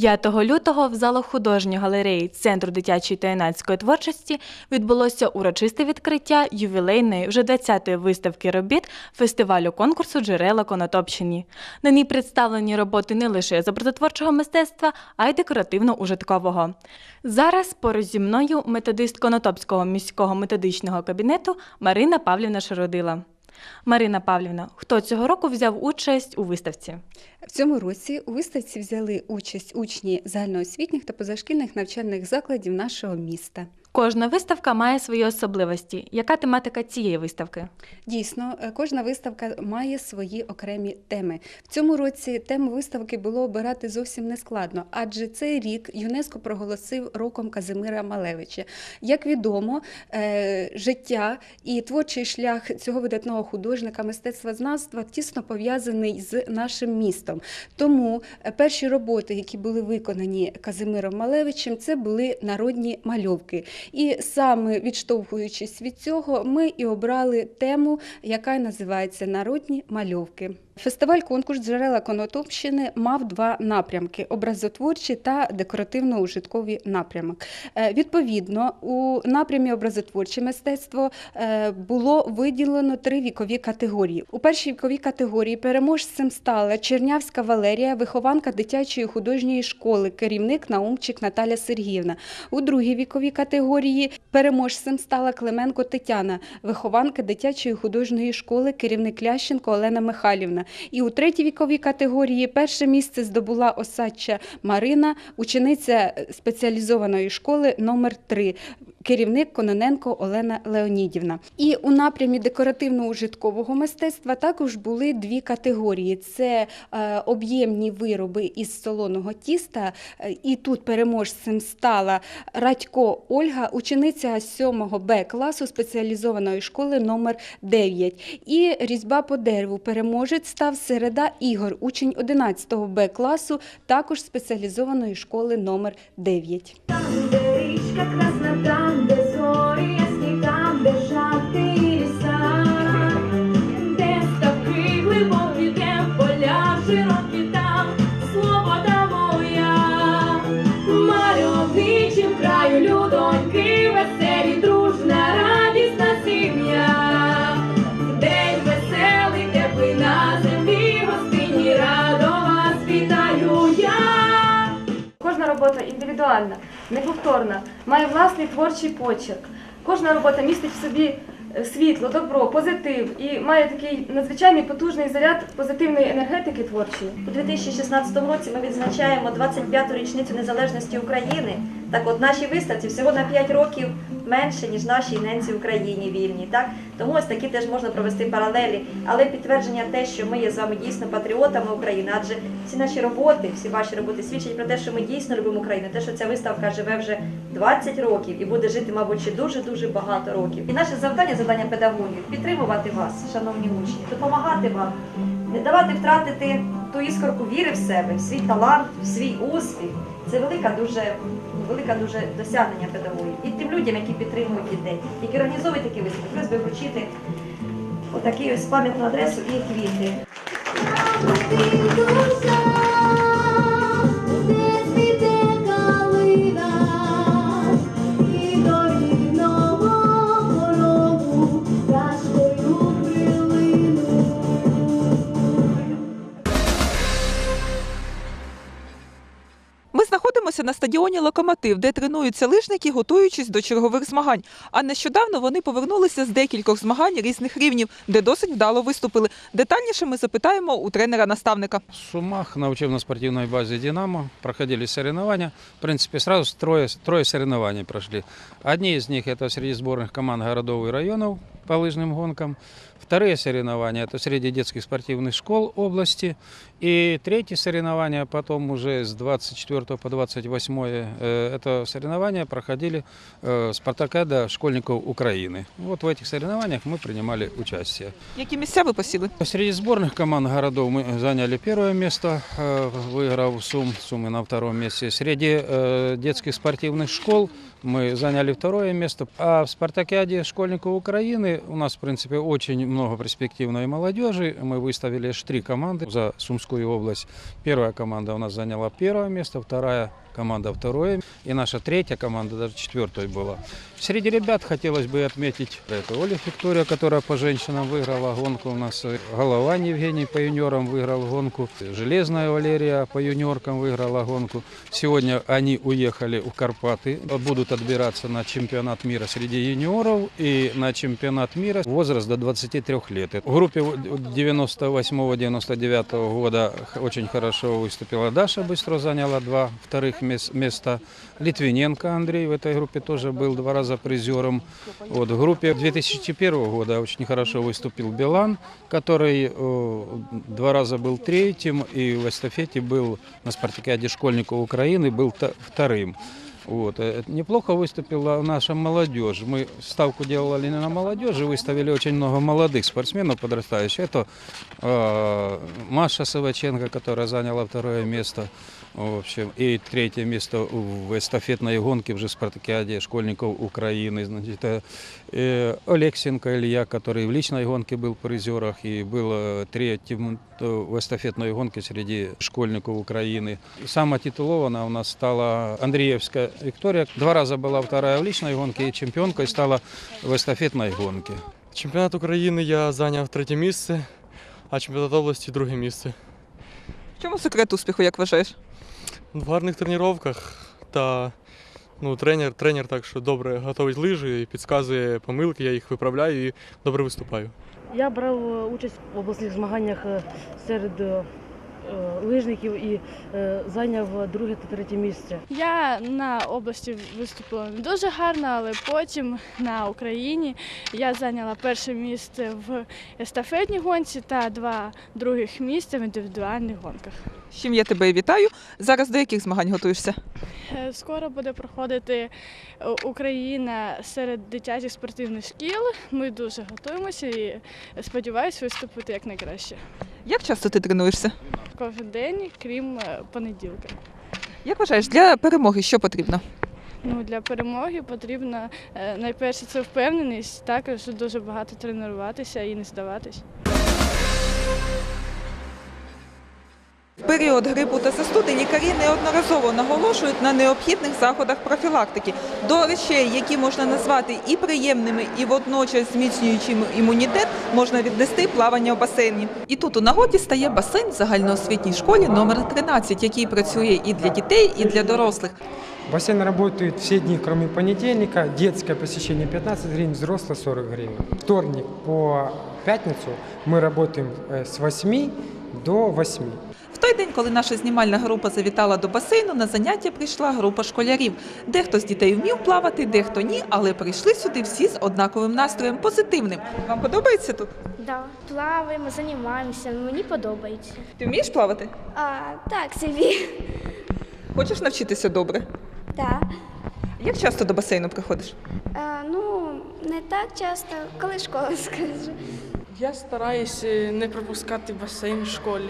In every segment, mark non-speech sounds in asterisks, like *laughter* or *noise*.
5 лютого в залах художньої галереї Центру дитячої та юнацької творчості відбулося урочисте відкриття ювілейної вже 20-ї виставки робіт фестивалю конкурсу Джерела Конотопщині. На ній представлені роботи не лише з мистецтва, а й декоративно-ужиткового. Зараз поруч зі мною методист Конотопського міського методичного кабінету Марина Павлівна Шародила. Марина Павлівна, хто цього року взяв участь у виставці? В цьому році у виставці взяли участь учні загальноосвітніх та позашкільних навчальних закладів нашого міста. Кожна виставка має свої особливості. Яка тематика цієї виставки? Дійсно, е, кожна виставка має свої окремі теми. В цьому році тему виставки було обирати зовсім не складно, адже цей рік ЮНЕСКО проголосив роком Казимира Малевича. Як відомо, е, життя і творчий шлях цього видатного художника мистецтвознавства тісно пов'язаний з нашим містом. Тому е, перші роботи, які були виконані Казимиром Малевичем, це були народні мальовки. І саме відштовхуючись від цього, ми і обрали тему, яка називається Народні мальовки. Фестиваль конкурс джерела Конотопщини мав два напрямки: образотворчий та декоративно-ужитковий напрямок. Е, Відповідно, у напрямі образотворче мистецтво е, було виділено три вікові категорії. У першій віковій категорії переможцем стала Чернявська Валерія, вихованка дитячої художньої школи, керівник Наумчик Наталя Сергіївна. У другій віковій категорії переможцем стала Клименко Тетяна, вихованка дитячої художньої школи, керівник Лященко Олена Михайлівна. І у третій віковій категорії перше місце здобула осадча Марина, учениця спеціалізованої школи номер 3 керівник Кононенко Олена Леонідівна. І у напрямі декоративно-ужиткового мистецтва також були дві категорії: це е, об'ємні вироби із солоного тіста. е, І тут переможцем стала Радько Ольга, учениця 7 Б класу спеціалізованої школи номер 9. І різьба по дереву. Переможець став Середа Ігор, учень 11 Б класу, також спеціалізованої школи номер 9. Індивідуальна, неповторна, має власний творчий почерк. Кожна робота містить в собі е, світло, добро, позитив і має такий надзвичайний потужний заряд позитивної енергетики творчої. У 2016 році ми відзначаємо 25-ту річницю незалежності України. Так от нашій виставці всього на 5 років менше, ніж нашій ненці Україні вільній. Так? Тому ось такі теж можна провести паралелі. Але підтвердження те, що ми є з вами дійсно патріотами України, адже всі наші роботи, всі ваші роботи свідчать про те, що ми дійсно любимо Україну, те, що ця виставка живе вже 20 років і буде жити, мабуть, ще дуже-дуже багато років. І наше завдання, завдання педагогів підтримувати вас, шановні учні, допомагати вам, не давати втратити ту іскорку віри в себе, в свій талант, в свій успіх. Це велика дуже, велика дуже досягнення педагогів. І тим людям, які підтримують дітей, які організовують такі виставки, просто б вручити отакий ось пам'ятну адресу і квіти. Стадіоні Локомотив, де тренуються лижники, готуючись до чергових змагань. А нещодавно вони повернулися з декількох змагань різних рівнів, де досить вдало виступили. Детальніше ми запитаємо у тренера-наставника. В Сумах на учебно-спортивной базе «Динамо» проходили соревнования. В принципе, сразу трое, трое соревнований прошли. Одни из них – это среди сборных команд городов и районов по лыжным гонкам. Вторые соревнования – это среди детских спортивных школ области. И третье соревнование потом уже с 24 по 28 э, это соревнования проходили э, спартакиада школьников Украины. Вот в этих соревнованиях мы принимали участие. Які місця ви посіли? Среди сборных команд городов мы заняли первое место, э, выиграв Сум, Сумы на втором месте. Среди э, детских спортивных школ мы заняли второе место. А в спартакиаде школьников Украины у нас, в принципе, очень много перспективной молодежи. Мы выставили аж три команды за Сумскую область. Первая команда у нас заняла первое место, вторая команда второе, и наша третья команда даже четвертой была. Среди ребят хотелось бы отметить это Оля Виктория, которая по женщинам выиграла гонку у нас, э, Головань Евгений по юниорам выиграл гонку, Железная Валерия по юниоркам выиграла гонку. Сегодня они уехали в Карпаты, будут отбираться на чемпионат мира среди юниоров и на чемпионат мира возраст до 23 лет. В группе 98-99 года очень хорошо выступила Даша, быстро заняла два вторых мес- места. Литвиненко Андрей в этой группе тоже был два раза призером. Вот, в группе 2001 года очень хорошо выступил Билан, который э, два раза был третьим и в эстафете был на спартакиаде школьников Украины, был та- вторым. Вот. э, Неплохо выступила наша молодежь. Мы ставку делали на молодежь и выставили очень много молодых спортсменов подрастающих. Это э, Маша Саваченко, которая заняла второе место. В общем, и третье место в эстафетной гонке уже в спартакиаде школьников Украины. Значит, э, э, Олексенко Илья, который в личной гонке был в призерах и был э, третьим э, в эстафетной гонке среди школьников Украины. Самая титулованная у нас стала Андреевская Виктория. Два раза была вторая в личной гонке и чемпионкой стала в эстафетной гонке. Чемпіонат України я зайняв третє місце, а чемпіонат області друге місце. В чому секрет успіху, як вважаєш? В гарних тренуваннях та ну, тренер, тренер так що добре готовить лижі підказує помилки, я їх виправляю і добре виступаю. Я брав е, участь в обласних змаганнях е, серед е, лижників і е, зайняв друге та третє місце. Я на області виступила не дуже гарно, але потім на Україні я зайняла перше місце в естафетній гонці та два других місця в індивідуальних гонках. З чим я тебе вітаю. Зараз до яких змагань готуєшся? Е, Скоро буде проходити е, Україна серед дитячих спортивних шкіл. Ми дуже готуємося і сподіваюся виступити якнайкраще. Як часто ти тренуєшся? Кожен день, крім е, понеділка. Як вважаєш, для перемоги що потрібно? Ну, для перемоги потрібно е, найперше це впевненість, також дуже багато тренуватися і не здаватись. В період грипу та застуди лікарі неодноразово наголошують на необхідних заходах профілактики до речей, які можна назвати і приємними, і водночас зміцнюючими імунітет, можна віднести плавання в басейні. І тут у нагоді стає басейн в загальноосвітній школі номер 13, який працює і для дітей, і для дорослих. Бассейн работает все дни, кроме понедельника. Детское посещение 15 гривен, взрослое 40 гривен. Вторник по пятницу мы работаем э, с 8 до 8. В той день, коли наша знімальна група завітала до басейну, на заняття прийшла група школярів. Дехто з дітей вмів плавати, дехто ні, але прийшли сюди всі з однаковим настроєм позитивним. Вам подобається тут? Да, плаваємо, займаємося. Мені подобається. Ти вмієш плавати? А, так, собі. Хочеш навчитися добре? Так. Як часто до басейну приходиш? А, ну, не так часто, коли школа *laughs* скажу. Я стараюся не пропускати басейн в школі.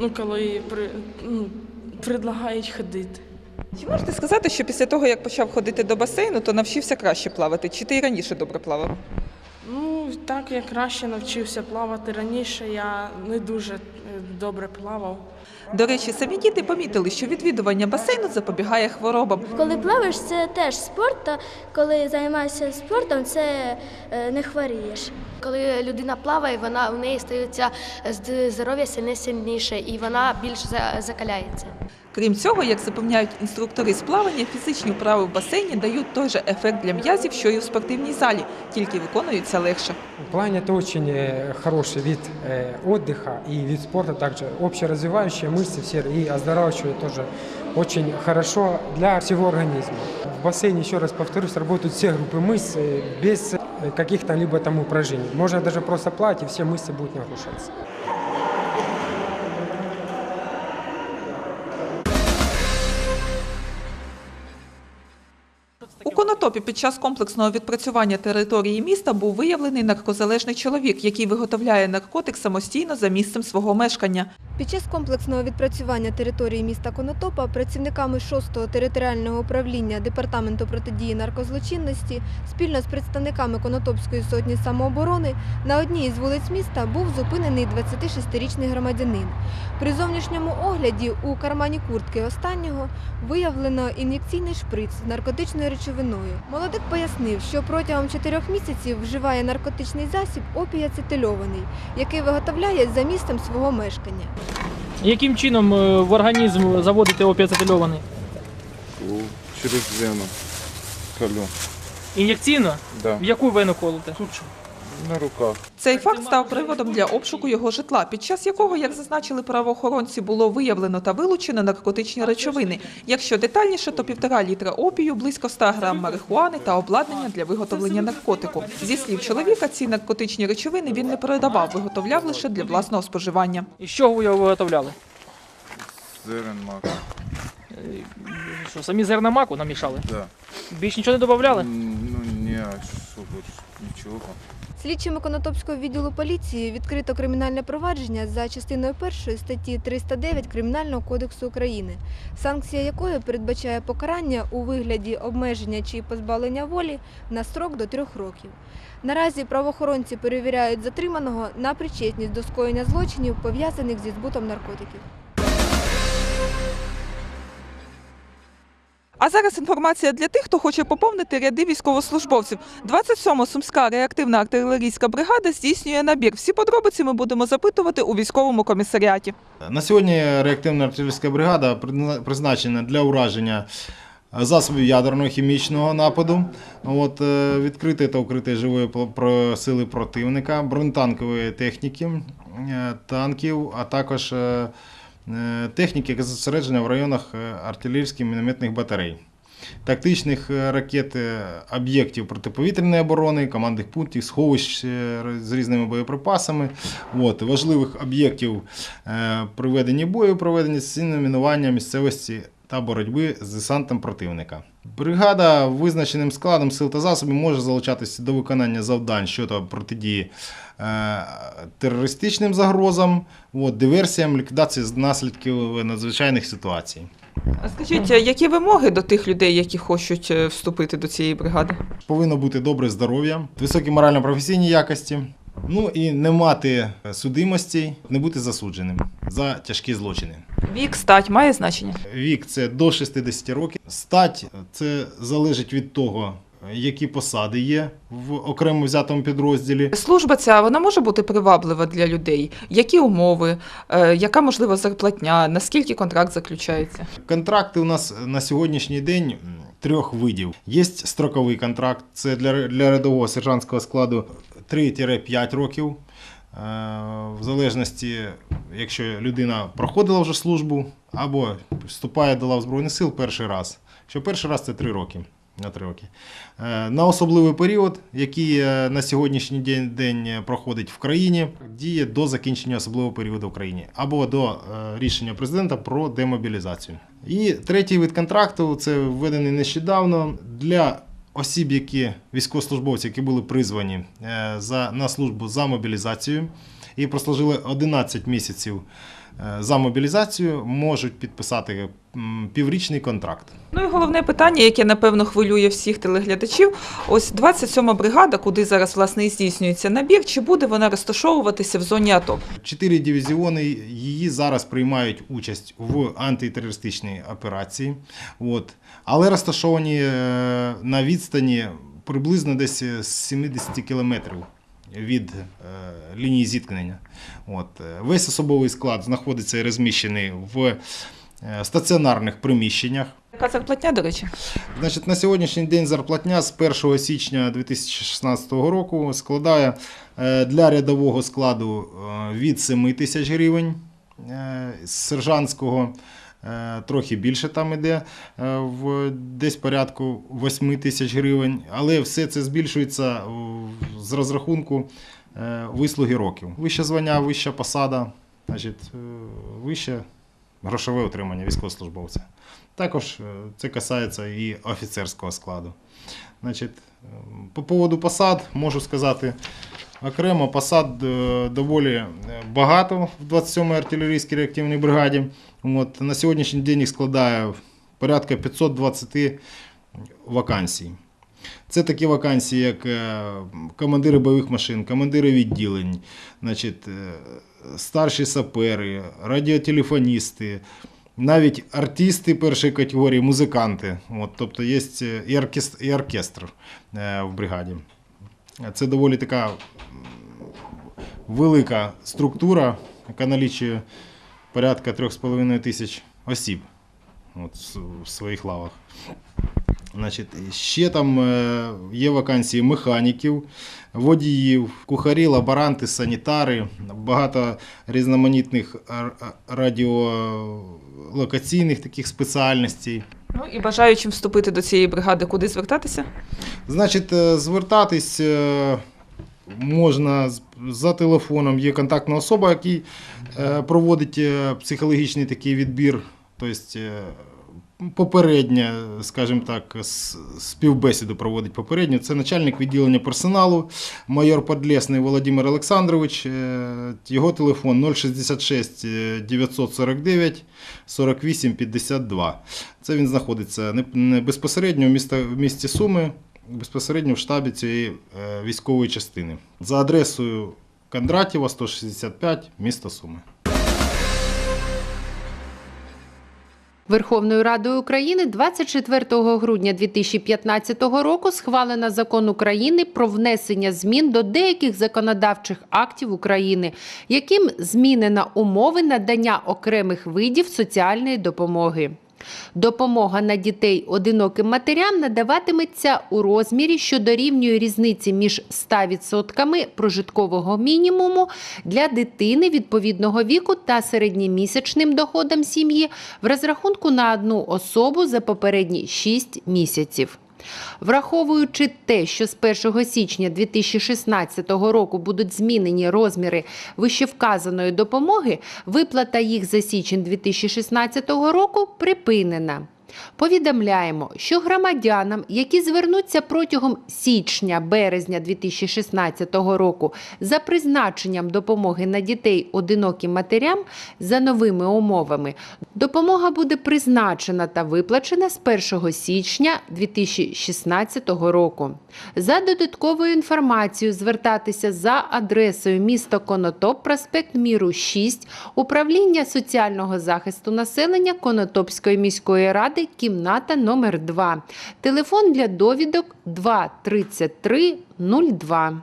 Ну, коли при, ну, предлагають ходити. Чи можете сказати, що після того, як почав ходити до басейну, то навчився краще плавати? Чи ти і раніше добре плавав? Ну, так я краще навчився плавати раніше, я не дуже добре плавав. До речі, самі діти помітили, що відвідування басейну запобігає хворобам. Коли плаваєш, це теж спорт, та коли займаєшся спортом, це е, не хворієш. Коли людина плаває, вона у неї стається зд- здоров'я сильне сильніше і вона більш за- закаляється. Крім цього, як запевняють інструктори з плавання, фізичні вправи в басейні дають той же ефект для м'язів, що і у спортивній залі, тільки виконуються легше. Плавание это очень э, хороший вид э, отдыха и вид спорта, также общеразвивающие мышцы все и оздоравливающие тоже очень хорошо для всего организма. В бассейне, еще раз повторюсь, работают все группы мышц э, без э, каких-то либо там упражнений. Можно даже просто плавать, и все мышцы будут нагружаться. У під час комплексного відпрацювання території міста був виявлений наркозалежний чоловік, який виготовляє наркотик самостійно за місцем свого мешкання. Під час комплексного відпрацювання території міста Конотопа працівниками 6-го територіального управління Департаменту протидії наркозлочинності спільно з представниками Конотопської сотні самооборони на одній із вулиць міста був зупинений 26-річний громадянин. При зовнішньому огляді у кармані куртки останнього виявлено ін'єкційний шприц з наркотичною речовиною. Молодик пояснив, що протягом чотирьох місяців вживає наркотичний засіб опіацетильований, який виготовляє за місцем свого мешкання. Яким чином е, в організм заводити опіацетильований? Через вену. Колю. Ін'єкційно? Да. В яку вену колоте? На руках. Цей факт став приводом для обшуку його житла, під час якого, як зазначили правоохоронці, було виявлено та вилучено наркотичні речовини. Якщо детальніше, то півтора літра опію, близько 100 грам марихуани та обладнання для виготовлення наркотику. Зі слів чоловіка, ці наркотичні речовини він не передавав, виготовляв лише для власного споживання. І з чого ви його виготовляли? Зерен мак. Е, Що, самі зерна маку намішали? Да. Більш нічого не додавали? Ну ні, що більше? Нічого. Слідчими Конотопського відділу поліції відкрито кримінальне провадження за частиною першої статті 309 Кримінального кодексу України, санкція якої передбачає покарання у вигляді обмеження чи позбавлення волі на строк до трьох років. Наразі правоохоронці перевіряють затриманого на причетність до скоєння злочинів, пов'язаних зі збутом наркотиків. А зараз інформація для тих, хто хоче поповнити ряди військовослужбовців. 27-ма Сумська реактивна артилерійська бригада здійснює набір. Всі подробиці ми будемо запитувати у військовому комісаріаті. На сьогодні реактивна артилерійська бригада призна- призначена для ураження засобів ядерного хімічного нападу, от, е, відкритої та укритої живої сили противника, бронетанкової техніки, е, танків, а також е, е, техніки, яка зосереджена в районах е, артилерійських мінометних батарей. Тактичних е, ракет, е, об'єктів протиповітряної оборони, командних пунктів, сховищ е, з різними боєприпасами, от, важливих об'єктів е, при веденні бою, проведення стаційного мінування місцевості та боротьби з десантом противника. Бригада визначеним складом сил та засобів може залучатися до виконання завдань щодо протидії е, терористичним загрозам, от, диверсіям, ліквідації наслідків надзвичайних ситуацій. Скажіть, які вимоги до тих людей, які хочуть е, вступити до цієї бригади? Повинно бути добре здоров'я, високі морально-професійні якості, ну і не мати судимостей, не бути засудженим за тяжкі злочини. Вік, стать має значення? Вік це до 60 років. Стать це залежить від того, які посади є в окремо взятому підрозділі. Служба ця вона може бути приваблива для людей. Які умови, Е, яка можлива зарплатня, наскільки контракт заключається? Контракти у нас на сьогоднішній день трьох видів. Є строковий контракт, це для, для рядового сержантського складу 3-5 років. Е, В залежності, якщо людина проходила вже службу або вступає до лав Збройних сил перший раз. Що перший раз це 3 роки. На 3 роки. Е, На особливий період, який е, на сьогоднішній день, день проходить в країні, діє до закінчення особливого періоду в країні або до е, рішення президента про демобілізацію. І третій вид контракту це введений нещодавно для осіб, які військовослужбовці, які були призвані е, за, на службу за мобілізацію і прослужили 11 місяців е, за мобілізацію, можуть підписати піврічний контракт. Ну і головне питання, яке напевно хвилює всіх телеглядачів. Ось 27-ма бригада, куди зараз власне і здійснюється набір, чи буде вона розташовуватися в зоні АТО? Чотири дивізіони її зараз приймають участь в антитерористичній операції. От. Але розташовані е, на відстані приблизно десь з 70 кілометрів від е, лінії зіткнення. От. Е, Весь особовий склад знаходиться і розміщений в е, стаціонарних приміщеннях. Яка зарплатня, до речі? Значить, на сьогоднішній день зарплатня з 1 січня 2016 року складає для рядового складу від 7 тисяч гривень, з сержантського трохи більше там іде, е, в десь порядку 8 тисяч гривень, але все це збільшується е, з розрахунку е, вислуги років. Вище звання, вища посада, значить, е, вище грошове утримання військовослужбовця. Також е, це касається і офіцерського складу. Значить, е, по поводу посад можу сказати, Окремо посад е, доволі е, багато в 27-й артилерійській реактивній бригаді. От, на сьогоднішній день їх складає порядка 520 вакансій. Це такі вакансії, як е, командири бойових машин, командири відділень, значить, старші сапери, радіотелефоністи, навіть артисти першої категорії, музиканти. От, тобто є і оркестр, в бригаді. Це доволі така велика структура, яка налічує порядка 3,5 тисяч осіб от, в своїх лавах. Значить, ще там е, є вакансії механіків, водіїв, кухарі, лаборанти, санітари, багато різноманітних радіолокаційних таких спеціальностей. Ну і бажаючим вступити до цієї бригади, куди звертатися? Значить, е, звертатись е, можна за телефоном. Є контактна особа, е, проводить психологічний такий відбір, тобто попереднє, скажімо так, співбесіду проводить попередньо. Це начальник відділення персоналу, майор Подлесний Володимир Олександрович. Е, Його телефон 066 е, 949 48 52. Це він знаходиться не безпосередньо в місті, Суми, безпосередньо в штабі цієї е, військової частини. За адресою Кондратєва, 165, місто Суми. Верховною Радою України 24 грудня 2015 року схвалена закон України про внесення змін до деяких законодавчих актів України, яким змінена умови надання окремих видів соціальної допомоги. Допомога на дітей одиноким матерям надаватиметься у розмірі, що дорівнює різниці між 100% прожиткового мінімуму для дитини відповідного віку та середньомісячним доходом сім'ї в розрахунку на одну особу за попередні 6 місяців. Враховуючи те, що з 1 січня 2016 року будуть змінені розміри вищевказаної допомоги, виплата їх за січень 2016 року припинена. Повідомляємо, що громадянам, які звернуться протягом січня-березня 2016 року за призначенням допомоги на дітей одиноким матерям за новими умовами, допомога буде призначена та виплачена з 1 січня 2016 року. За додатковою інформацією звертатися за адресою місто Конотоп, проспект Міру 6, управління соціального захисту населення Конотопської міської ради, кімната номер 2. Телефон для довідок 233 02.